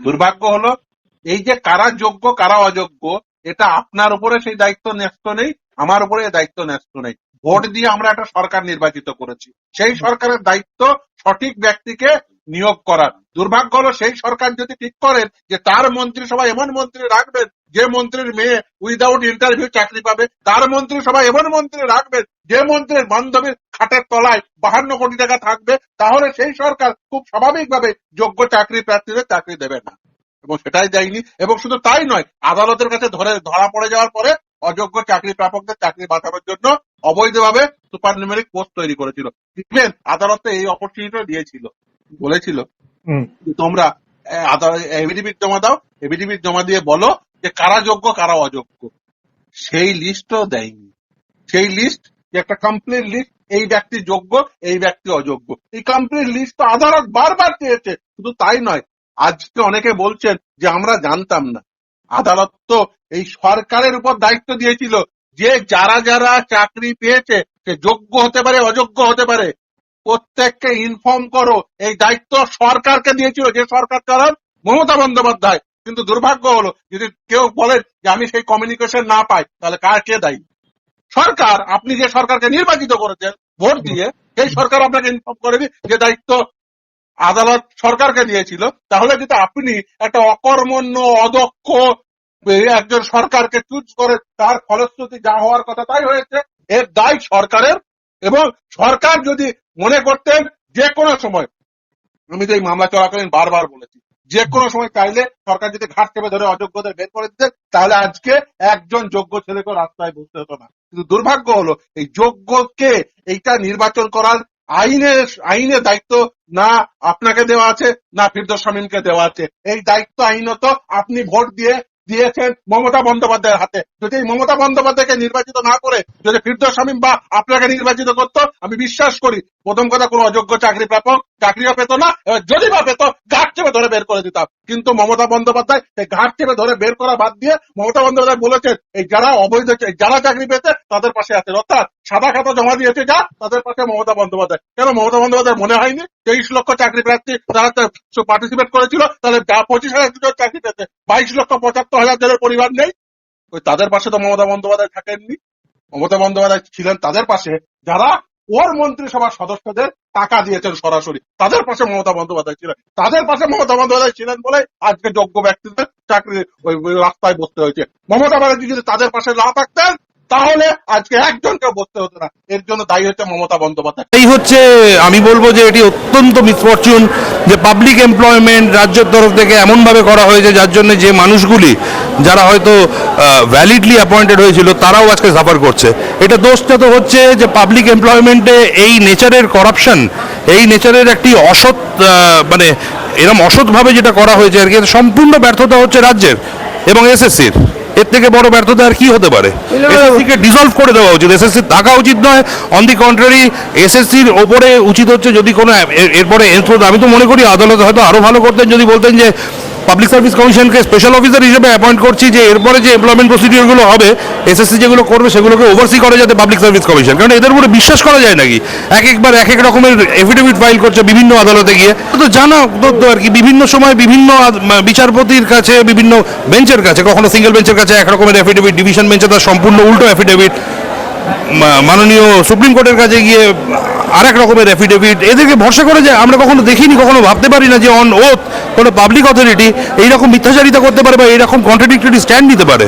দুর্ভাগ্য হলো, এই যে কারা যোগ্য, কারা অযোগ্য, এটা আপনার উপরে সেই দায়িত্ব ন্যস্ত নেই, আমার উপরে দায়িত্ব ন্যস্ত নেই। ভোট দিয়ে আমরা একটা সরকার নির্বাচিত করেছি। সেই সরকারের দায়িত্ব সঠিক ব্যক্তিকে নিয়োগ করার। দুর্ভাগ্য হলো, সেই সরকার যদি ঠিক করেন যে তার মন্ত্রিসভা এমন মন্ত্রী রাখবেন, যে মন্ত্রীর মেয়ে উইদাউট ইন্টারভিউ চাকরি পাবে, তার মন্ত্রিসভা এমন মন্ত্রী রাখবেন, যে মন্ত্রীর বান্ধবীর খাটের তলায় বাহান্ন কোটি টাকা থাকবে তাহলে সেই সরকার খুব স্বাভাবিকভাবে যোগ্য চাকরি প্রার্থীদের চাকরি দেবে না। এবং সেটাই দেয়নি এবং শুধু তাই নয় আদালতের কাছে ধরে ধরা পড়ে যাওয়ার পরে অযোগ্য চাকরি প্রাপকদের চাকরি বাঁচানোর জন্য অবৈধভাবে সুপার নিউমেরিক পোস্ট তৈরি করেছিল। দেখবেন আদালতে এই অপরচুনিটি দিয়েছিল বলেছিল। তোমরা এভিডিভিট জমা দাও এভিডিভিট জমা দিয়ে বলো যে কারা যোগ্য কারা অযোগ্য। সেই লিস্টও দেয়নি। সেই লিস্ট যে একটা কমপ্লিট লিস্ট এই ব্যক্তি যোগ্য, এই ব্যক্তি অযোগ্য। এই কমপ্লিট লিস্ট তো আদালত বারবার চেয়েছে শুধু তাই নয়, আজকে অনেকে বলছেন যে আমরা জানতাম না। আদালত তো এই সরকারের উপর দায়িত্ব দিয়েছিল যে যারা যারা চাকরি পেয়েছে, সে যোগ্য হতে পারে, অযোগ্য হতে পারে। প্রত্যেককে ইনফর্ম করো, এই দায়িত্ব সরকারকে দিয়েছিল, যে সরকার চালান মমতা বন্দ্যোপাধ্যায়। কিন্তু দুর্ভাগ্য হলো, যদি কেউ বলেন যে আমি সেই কমিউনিকেশন না পাই, তাহলে কার কে দায়ী? সরকার, আপনি যে সরকারকে নির্বাচিত করেছেন, ভোট দিয়ে সেই সরকার আপনাকে ইনফর্ম করেনি যে দায়িত্ব আদালত সরকারকে দিয়েছিল। তাহলে যদি আপনি একটা অকর্মণ্য, অদক্ষ একজন সরকারকে চুজ করে তার ফলশ্রুতি যা হওয়ার কথা তাই হয়েছে, এর দায় সরকারের। এবং সরকার যদি মনে করতেন যে কোনো সময়, আমি তো এই মামলা চলাকালীন বারবার বলেছি, যে কোনো সময় চাইলে সরকার যদি ঘাট চেপে ধরে অযোগ্যদের বের করে দিতেন, তাহলে আজকে একজন যোগ্য ছেলেকে রাস্তায় বসতে হতো না। কিন্তু দুর্ভাগ্য হলো, এই যোগ্যকে এইটা নির্বাচন করার আইনের আইনের দায়িত্ব না আপনাকে দেওয়া আছে, না ফিরদোস শামীমকে দেওয়া আছে। এই দায়িত্ব আইনত আপনি ভোট দিয়ে দিয়েছেন মমতা বন্দ্যোপাধ্যায়ের হাতে। যদি মমতা বন্দ্যোপাধ্যায়কে নির্বাচিত না করে, যদি ফিরদোস শামীম বা আপনাকে নির্বাচিত করতো, আমি বিশ্বাস করি প্রথম কথা কোনো অযোগ্য চাকরি প্রাপক, চাকরিও পেত না, এবার যদি বা পেত, ঘাট চেপে ধরে বের করে দিতাম। কিন্তু মমতা বন্দ্যোপাধ্যায় এই ঘাট চেপে ধরে বের করা বাদ দিয়ে মমতা বন্দ্যোপাধ্যায় বলেছেন, এই যারা অবৈধ যারা চাকরি পেয়েছে, তাদের পাশে আছে অর্থাৎ সাদা খাতা জমা দিয়েছে যা, তাদের পাশে মমতা বন্দ্যোপাধ্যায়। কেন মমতা বন্দ্যোপাধ্যায় মনে হয়নি? তেইশ লক্ষ চাকরি প্রার্থী তারা পার্টিসিপেট করেছিল, তাহলে পঁচিশ হাজার জন চাকরি পেতে, বাইশ লক্ষ পঁচাত্তর হাজার জনের পরিবার নেই, ওই তাদের পাশে তো মমতা বন্দ্যোপাধ্যায় থাকেননি। মমতা বন্দ্যোপাধ্যায় ছিলেন তাদের পাশে, যারা ওর মন্ত্রিসভার সদস্যদের টাকা দিয়েছেন সরাসরি, তাদের পাশে মমতা বন্দ্যোপাধ্যায় ছিলেন। তাদের পাশে মমতা বন্দ্যোপাধ্যায় ছিলেন বলে আজকে যোগ্য ব্যক্তিদের চাকরি রাস্তায় বসতে হয়েছে। মমতা ব্যানার্জি যদি তাদের পাশে না থাকতেন তাহলে আজকে একজনকে বসতে হতো না। এর জন্য দায়ী হচ্ছে মমতা বন্দ্যোপাধ্যায়। এই হচ্ছে আমি বলব যে এটি অত্যন্ত মিসফরচুন যে পাবলিক এমপ্লয়মেন্ট রাজ্যের তরফ থেকে এমনভাবে করা হয়েছে, যার জন্য যে মানুষগুলি যারা হয়তো ভ্যালিডলি অ্যাপয়েন্টেড হয়েছিল, তারাও আজকে সাফার করছে। এটা দোষটা তো হচ্ছে যে পাবলিক এমপ্লয়মেন্টে এই নেচারের করাপশন এই নেচারের একটি অসৎ মানে এরম অসৎভাবে যেটা করা হয়েছে আর কি সম্পূর্ণ ব্যর্থতা হচ্ছে রাজ্যের এবং এসএসসির এর থেকে বড় ব্যর্থতা আর কি হতে পারে? এসএসসিকে ডিসলভ করে দেওয়া উচিত। এসএসসি থাকা উচিত নয়। অন দি কন্ট্রারি এসএসসির ওপরে উচিত হচ্ছে যদি কোনো এরপরে আমি তো মনে করি আদালত হয়তো আরও ভালো করতেন যদি বলতেন যে পাবলিক সার্ভিস কমিশনকে স্পেশাল অফিসার হিসেবে অ্যাপয়েন্ট করছি যে এরপরে যে এমপ্লয়মেন্ট প্রসিডিওরগুলো হবে এসএসসি যেগুলো করবে সেগুলোকে ওভারসি করে যাতে পাবলিক সার্ভিস কমিশন কারণ এদের উপরে বিশ্বাস করা যায় নাকি? এক একবার এক এক রকমের এফিডেভিট ফাইল করছে বিভিন্ন আদালতে গিয়ে। তো জানা তথ্য আর কি, বিভিন্ন সময় বিভিন্ন বিচারপতির কাছে, বিভিন্ন বেঞ্চের কাছে, কখনো সিঙ্গেল বেঞ্চের কাছে এক রকমের এফিডেভিট ডিভিশন বেঞ্চে তার সম্পূর্ণ উল্টো এফিডেভিট মাননীয় সুপ্রিম কোর্টের কাছে গিয়ে আর এক রকমের অ্যাফিডেভিট এদেরকে ভরসা করে যায় আমরা কখনো দেখিনি, কখনো ভাবতে পারি না যে অন ওথ কোনো পাবলিক অথরিটি এইরকম মিথ্যাচারিতা করতে পারে বা এইরকম কন্ট্রাডিক্টরি স্ট্যান্ড নিতে পারে।